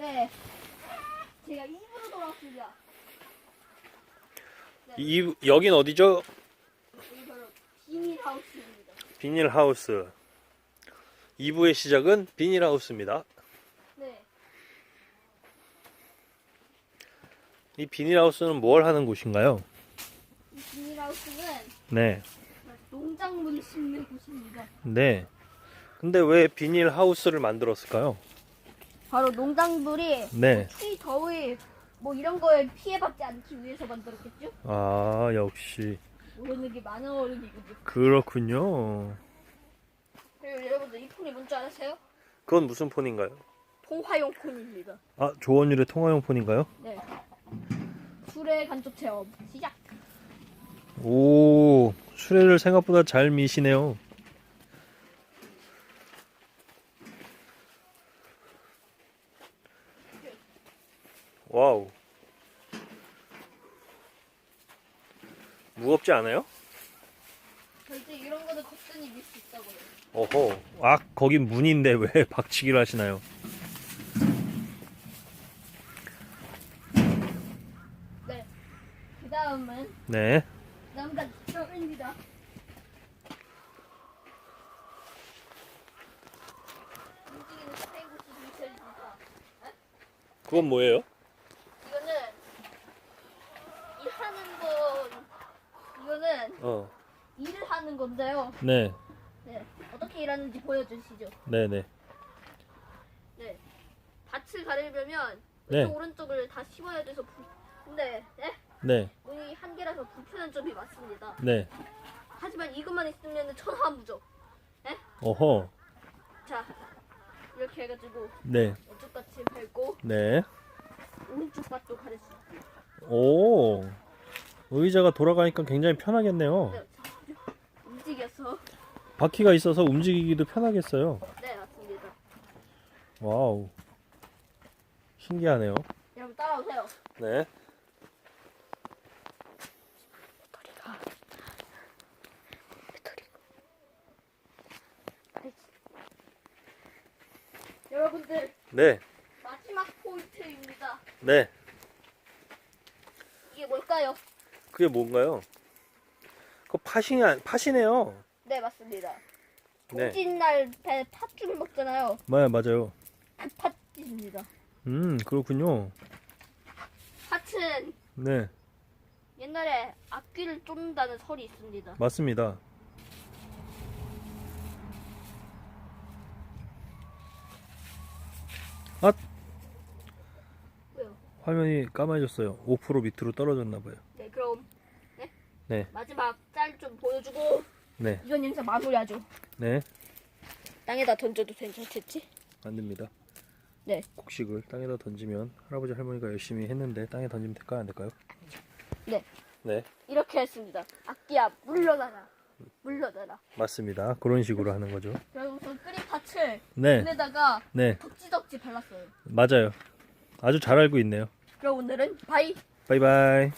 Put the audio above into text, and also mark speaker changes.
Speaker 1: 네. 제가 입으로 돌아왔습니다.
Speaker 2: 이 여긴 어디죠?
Speaker 1: 여기 바로 비닐하우스입니다.
Speaker 2: 비닐하우스. 2부의 시작은 비닐하우스입니다.
Speaker 1: 네.
Speaker 2: 이 비닐하우스는 뭘 하는 곳인가요?
Speaker 1: 이 비닐하우스는
Speaker 2: 네.
Speaker 1: 농작물을 심는 곳입니다.
Speaker 2: 네. 근데 왜 비닐하우스를 만들었을까요?
Speaker 1: 바로 농작물이
Speaker 2: 네.
Speaker 1: 추위, 더위 뭐 이런 거에 피해받지 않기 위해서 만들었겠죠?
Speaker 2: 아, 역시.
Speaker 1: 모르는 게 많은 어른이거든요.
Speaker 2: 그렇군요.
Speaker 1: 그리고 여러분들 이 폰이 뭔지 아세요?
Speaker 2: 그건 무슨 폰인가요?
Speaker 1: 통화용 폰입니다.
Speaker 2: 아, 조원율의 통화용 폰인가요?
Speaker 1: 네. 술의 간접 체험 시작.
Speaker 2: 오, 수레를 생각보다 잘 미시네요. 와우. 무겁지 않아요?
Speaker 1: 절대 이런 거는 거뜬히 밀수 있다고요.
Speaker 2: 어허. 아, 거긴 문인데 왜 박치기를 하시나요?
Speaker 1: 네. 그 다음은
Speaker 2: 네.
Speaker 1: 남자 점입니다. 움직이는 스페인고치 미철입니다.
Speaker 2: 그건 뭐예요?
Speaker 1: 이거는 이 하는 건 이거는
Speaker 2: 어.
Speaker 1: 일을 하는 건데요.
Speaker 2: 네.
Speaker 1: 네. 어떻게 일하는지 보여주시죠.
Speaker 2: 네네.
Speaker 1: 네. 밭을 가르려면
Speaker 2: 네.
Speaker 1: 왼쪽 오른쪽을 다 씹어야 돼서 부... 근데 네?
Speaker 2: 네.
Speaker 1: 문이 한 개라서 불편한 점이 많습니다.
Speaker 2: 네.
Speaker 1: 하지만 이것만 있으면 천하무적.
Speaker 2: 어허.
Speaker 1: 자 이렇게 해가지고
Speaker 2: 네.
Speaker 1: 왼쪽 밭을 밟고
Speaker 2: 네.
Speaker 1: 오른쪽 밭도 가를 수 있고.
Speaker 2: 오. 의자가 돌아가니까 굉장히 편하겠네요.
Speaker 1: 네, 자, 움직여서
Speaker 2: 바퀴가 있어서 움직이기도 편하겠어요.
Speaker 1: 네 맞습니다.
Speaker 2: 와우. 신기하네요.
Speaker 1: 여러분 따라오세요.
Speaker 2: 네.
Speaker 1: 배터리가 배터리가 여러분들
Speaker 2: 네.
Speaker 1: 마지막 포인트입니다.
Speaker 2: 네.
Speaker 1: 이게 뭘까요?
Speaker 2: 그게 뭔가요? 그거 팥이, 아- 팥이네요.
Speaker 1: 네 맞습니다.
Speaker 2: 네.
Speaker 1: 오진날 배 팥죽 먹잖아요.
Speaker 2: 네, 맞아요.
Speaker 1: 그 팥죽입니다.
Speaker 2: 음, 그렇군요.
Speaker 1: 팥은
Speaker 2: 네.
Speaker 1: 옛날에 앞귀를 쫓는다는 설이 있습니다.
Speaker 2: 맞습니다. 아,
Speaker 1: 왜요?
Speaker 2: 화면이 까마졌어요. 5% 밑으로 떨어졌나 봐요.
Speaker 1: 네. 마지막 짤 좀 보여주고
Speaker 2: 네.
Speaker 1: 이건 영상 마무리하죠.
Speaker 2: 네.
Speaker 1: 땅에다 던져도 괜찮겠지?
Speaker 2: 안 됩니다.
Speaker 1: 네.
Speaker 2: 곡식을 땅에다 던지면 할아버지 할머니가 열심히 했는데 땅에 던지면 될까요? 안 될까요?
Speaker 1: 네.
Speaker 2: 네.
Speaker 1: 이렇게 했습니다. 악기야 물러나라. 물러나라.
Speaker 2: 맞습니다. 그런 식으로 하는 거죠.
Speaker 1: 그리고 저 끓인 팥을
Speaker 2: 네.
Speaker 1: 눈에다가
Speaker 2: 네.
Speaker 1: 덕지덕지 발랐어요.
Speaker 2: 맞아요. 아주 잘 알고 있네요.
Speaker 1: 그럼 오늘은 바이.
Speaker 2: 바이바이.